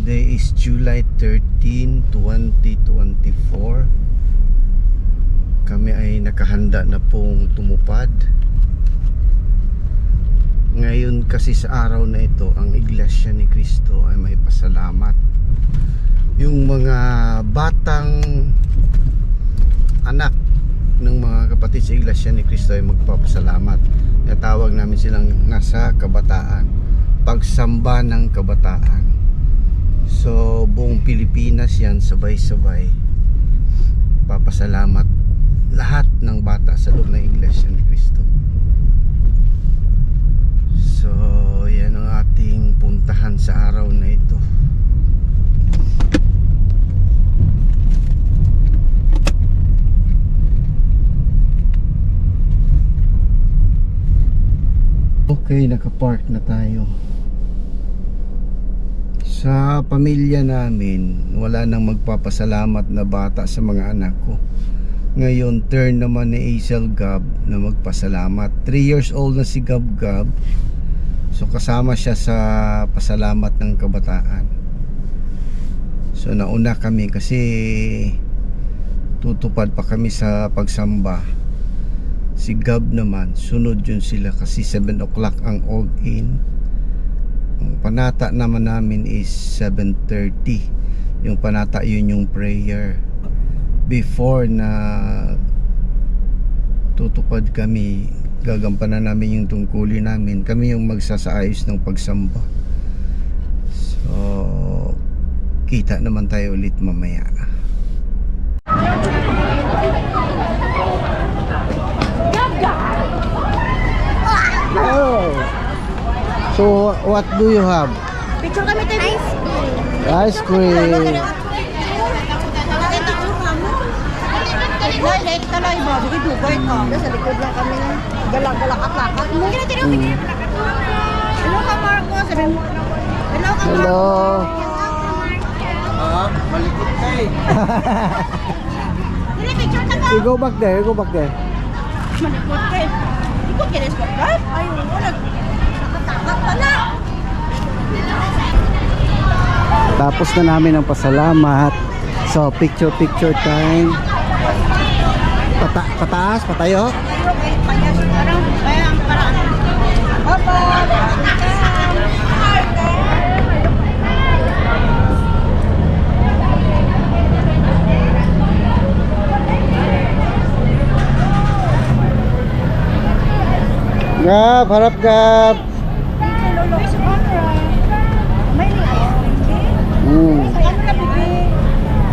July 13, 2024 Kami ay nakahanda na pong tumupad. Ngayon kasi sa araw na ito Ang Iglesia ni Cristo ay may pasalamat. Yung mga batang anak ng mga kapatid sa Iglesia ni Cristo ay magpapasalamat. Natawag namin silang nasa kabataan. Pagsamba ng kabataan So buong Pilipinas yan sabay-sabay Papasalamat lahat ng bata sa loob ng Iglesia ni Cristo. So yan ang ating puntahan sa araw na ito. Okay, nakapark na tayo sa pamilya namin, wala nang magpapasalamat na bata sa mga anak ko. Ngayon, turn naman ni Hazel Gab na magpasalamat. 3 years old na si Gab Gab. So kasama siya sa pasalamat ng kabataan. So nauna kami kasi tutupad pa kami sa pagsamba. Si Gab naman, sunod yun sila kasi 7 o'clock ang all-in. Ang panata naman namin is 7.30 Yung panata yun yung prayer. Before na tutupad kami Gagampanan namin yung tungkulin namin. Kami yung magsasaayos ng pagsamba. So Kita naman tayo ulit mamaya So what do you have? Picture kami tayo. Ice cream. Ice cream. Ka ka. Sa likod lang kami. Mo. Hello ka, Marco. Sabi mo. Hello ka, Marco. Hello. Malikot ka eh. Dili, picture ka ka. You go back there, you go back there. Malikot ka eh. Ikaw kinis mo ka? Ay, wala. Nakatakot pala. Tapos na namin ang pasalamat. So picture picture time. Pata pataas, patayo. Gab, harap gab. Bibi?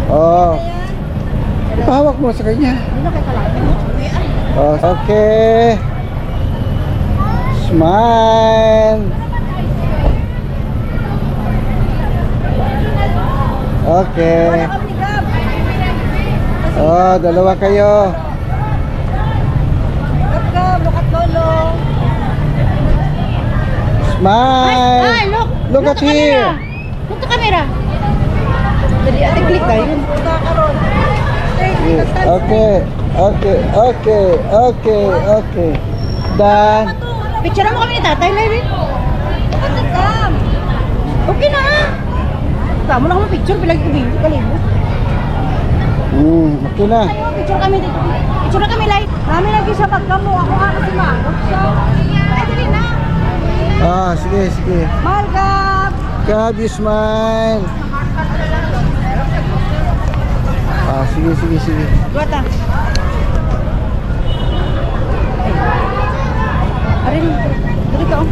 Oh. Ipahawak mo sa kanya. Oh, okay. Smile. Okay. Oh, dalawa kayo. Gab, Gab. Look at Lolo. Smile. Ay, look. Look at the here. camera. Look the camera. Dali, ate, click tayo. Okay. Okay. Okay. Okay. Okay. Done. Picture mo kami ni tatay, Gab. Okay na. Tama na kami picture. Pilag ko video. Kalibo. Hmm, okay na. Picture kami dito. Picture na kami, live. Kami lagi sa pagkamo. Ako nga kasi dali na. Ah, sige, sige. Mahal, Gab. God, you smile. Ah, sige, sige, sige. Guata. Arin, dali ka oh.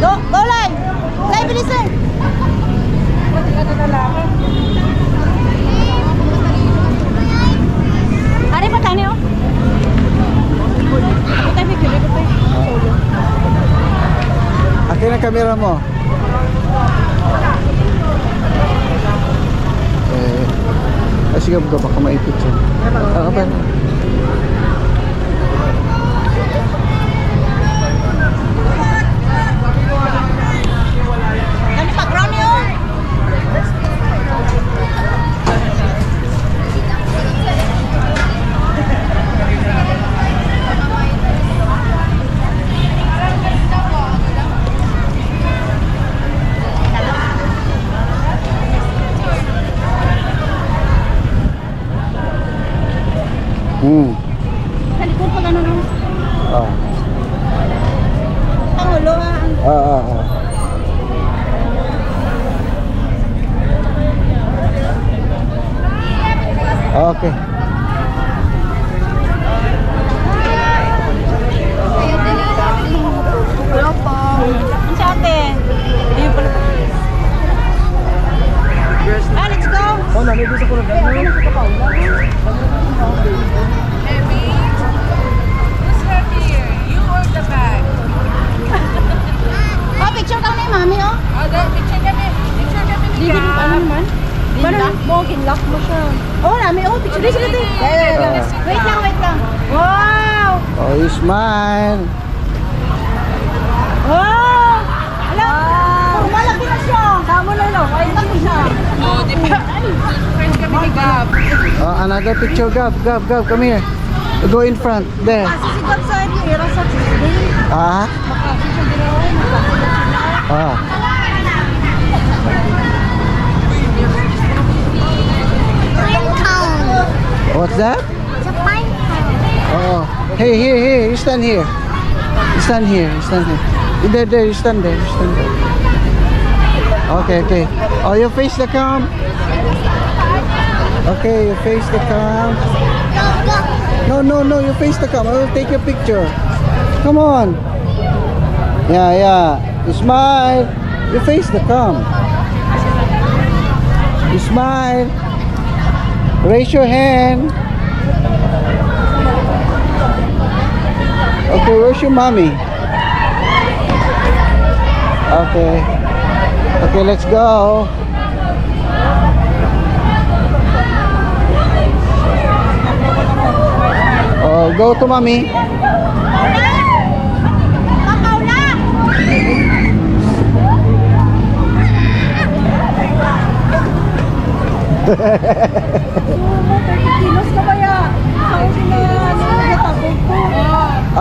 Go, go live! Live, bilisan! Ari pa tani oh. Ako tayo bigyan, ako tayo. Solo. Ang camera mo. Eh, ah, sige, baka maipit siya. Ah, ba? Kami pa ground yun. Hmm. Sa likod pag ano nung Oh. pangulo ah. Ah, ah, ah. Okay. Wala pa. Ang sa ate. Ayun pala. Ah, let's go. Oh, sa kurang Ayun na sa Paula. You or the bag? Oh, picture ka na yung mami, oh. Oh, the picture kami. Picture kami ni Hindi ko ano naman. Ginlock mo, ginlock mo siya. Oh, nami, oh, picture sila din. Wait lang, wait lang. Wow! Oh, you smile. Wow! Ala, wow. malaki na siya. Tama na lang, ay laki siya. Oh, di ba? Friends kami ni Gab. Oh, another picture, Gab. Gab, Gab, come here. Go in front. There. Kasi si God sa era sa Tuesday. Ah? That? Oh. Hey, here, here. You stand here. You stand here. You stand here. You There, there. You stand there. You stand there. Okay, okay. Oh, you face the cam. Okay, you face the cam. No, no, no. You face the cam. I will take your picture. Come on. Yeah, yeah. You smile. You face the cam. You smile. Raise your hand. Okay, where's your mommy? Okay. Okay, let's go. Oh, go to mommy.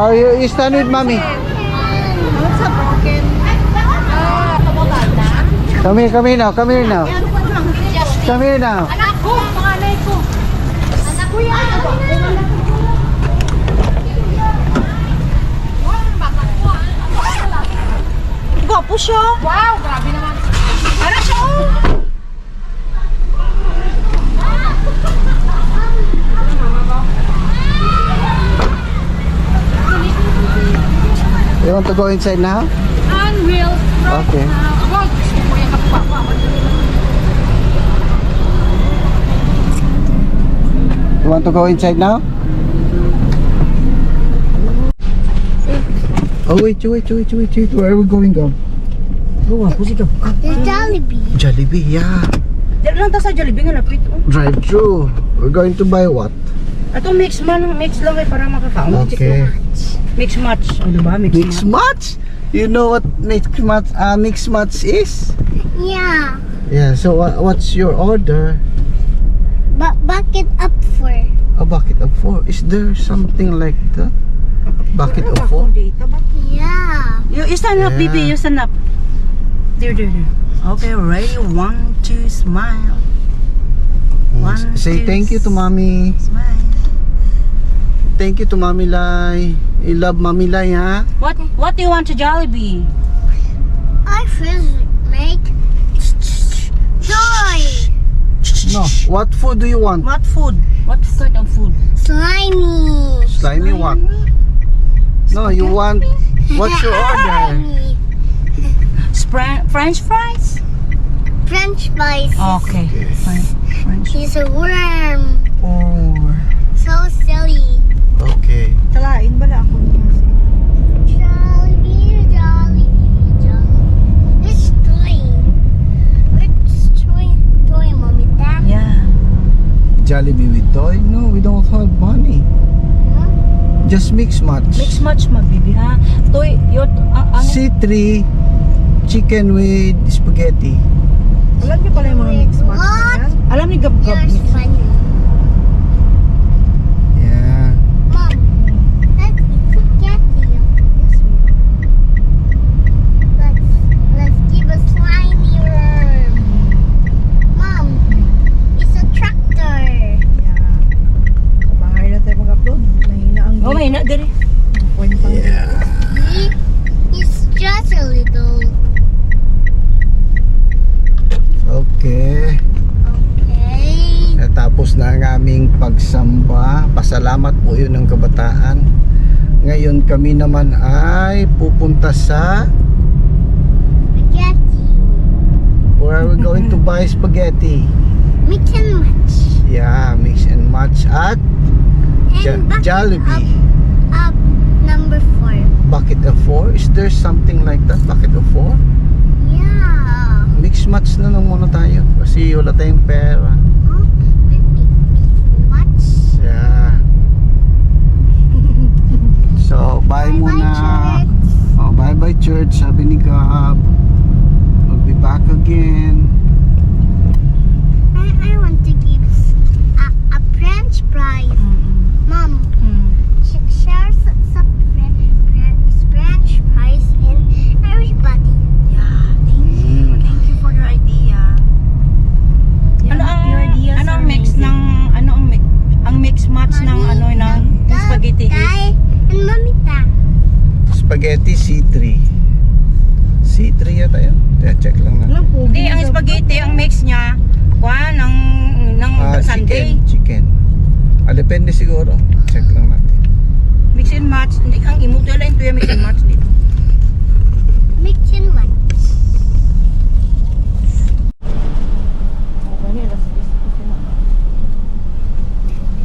Oh, you, you stand with mommy. Ano sa broken? Come here, come here now, come here now. Come here now. Anak ko, panganay ko. Anak ko yan. Gwapo siya. Wow, grabe naman. Ano siya? oh? You want to go inside now? Unreal. Okay. Kapwa. You want to go inside now? Oh wait, wait, wait, wait, wait. Where are we going, Gab? Gwapo si Gab. Jollibee, yeah. Diyan lang ta sa Jollibee nga lapit. oh. Drive through. We're going to buy what? Ito mix man, mix lang eh para makakaon. Okay. Mix match. O diba? Mix, Mix match. match? You know what mix match uh, mix match is? Yeah, Yeah, so what, what's your order? but bucket up for. A bucket of four. Is there something like that? Bucket of four? Ba? Yeah. You, you stand up, Yeah. baby. You stand up. There, there, there. Okay, ready? One, two, smile. One, Say two, thank you to mommy. Smile. Thank you to Mommy Lai. You love Mommy Lai, ha? What What do you want to Jollibee? I first make joy. No. What food do you want? What food? What kind of food? Slimy. Slimy what? No, you want... What's your order? Slimy. Spra- French fries? French fries. Okay. Fine. French. He's a worm. Oh, So silly. Okay. Talain bala ako niya. Jollibee, Jollibee, Jollibee. It's toy. It's toy, toy, mommy, dad. Yeah. Jollibee with toy? No, we don't have money. Huh? Just mix match. Mix match ma, baby, ha? Toy, your, uh, ano? C3 chicken with spaghetti. Alam niyo pala yung mga mix match na What? yan? Alam niyo gab-gab mix funny. Yeah. Mom, let's eat spaghetti. Yes, Let's let's give a slimy worm. Mom, it's a tractor. Yeah. Sa bahay na tayo mag-upload. Okay. Okay. Natapos na ang aming Pasalamat po yun ng kabataan. Ngayon kami naman ay pupunta sa Spaghetti. where are we going to buy spaghetti? Mix and match. Yeah, mix and match at And Jollibee. Up, up number four. Bucket of 4. Is there something like that? Bucket of 4? Yeah. Mix match na lang muna tayo kasi wala tayong pera. Huh? Mix, match. Yeah. So, bye Bye-bye, muna. church. Oh, bye bye church, sabi ni Gab. We'll be back again. I, I want to give s- a, a French fries. Mom, sh- share s- some Fre- Fre- French fries in everybody. Yeah, thank you. Mm. Thank you for your idea. Ano ang ano ang mix ng ano ang mix ang mix match ng Mommy, ano ng Dad, spaghetti is Dad, and Mamita. Spaghetti C3. C3 yata yun. Yeah, check lang na. Hindi, ang spaghetti, ang mix niya, kuha ng, ng Ah, Sunday. chicken. Chicken. Ah, depende siguro. Check lang natin. Mix and match. Hindi, ang imo lang ito yung mix and match dito. Mix and match.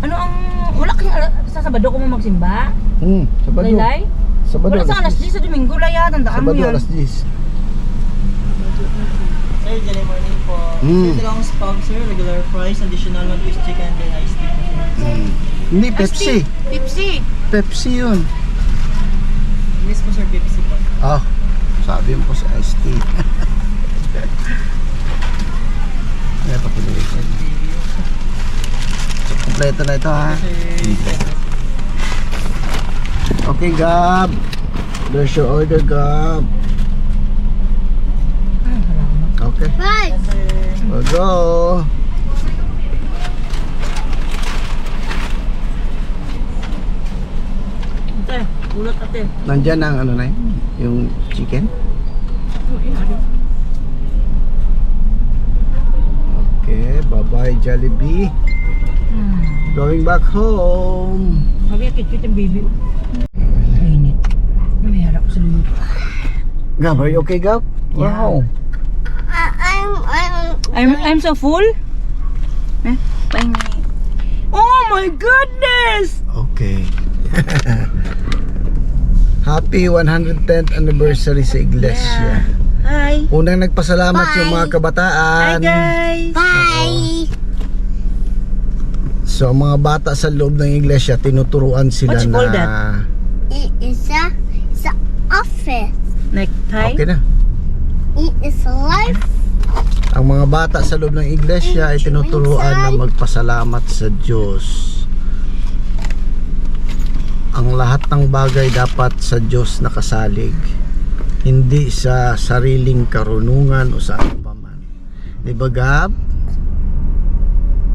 Ano ang, wala kang, ala- sa Sabado ko mo magsimba? Hmm, Sabado. Laylay? Sabado Wala sa alas 10 sa Domingo lang yan, tandaan mo Sabado yan. alas 10. Sir, good morning po. Mm. Sir, dalawang spag, sir. Regular fries, additional one piece chicken, then iced tea. Hmm. Hindi, Pepsi. Pepsi. Pepsi yun. Miss po, sir, Pepsi po. Ah, sabi mo po sa iced tea. Kaya pa pinili ko. So, kompleto na ito ha. Okay, Gab. There's your order, Gab. Okay, Right. we'll go. Ate, ulot ate. Nandyan ang ano na yun? Yung chicken? Okay, bye-bye Jollibee. Going back home. Sabi kit kit yung baby. Mainit. May harap sa lulo. Gab, are you okay, Gab? Wow. I'm, I'm, I'm, so full. Eh, pahingi. Oh my goodness! Okay. Happy 110th anniversary sa iglesia. Hi. Unang nagpasalamat Bye. yung mga Hi kabataan. guys. bye. So mga bata sa loob ng iglesia tinuturuan sila What you na call that? It is a, it's a office. Necktie. Okay na. It is life. Ang mga bata sa loob ng iglesia ay tinuturuan na magpasalamat sa Diyos. Ang lahat ng bagay dapat sa Diyos nakasalig. Hindi sa sariling karunungan o sa ano pa man. Di ba Gab?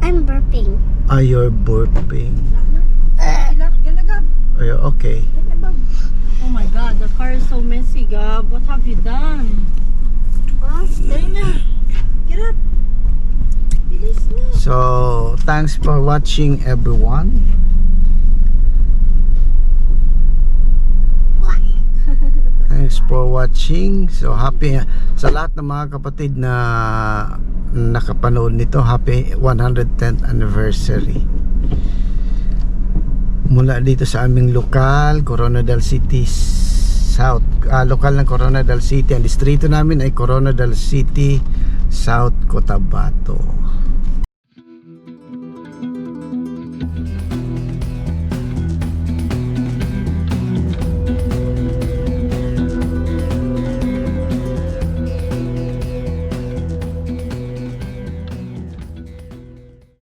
I'm burping. Are you burping? Galagab. Are you okay? Oh my god, the car is so messy, Gab. What have you done? Huh? Dali na. Up. Bilis na. So, thanks for watching everyone. Thanks for watching. So, happy sa lahat ng mga kapatid na nakapanood nito. Happy 110th anniversary. Mula dito sa aming lokal, Coronadal City South. ah, lokal ng Coronadal City. Ang distrito namin ay Coronadal City, South Cotabato.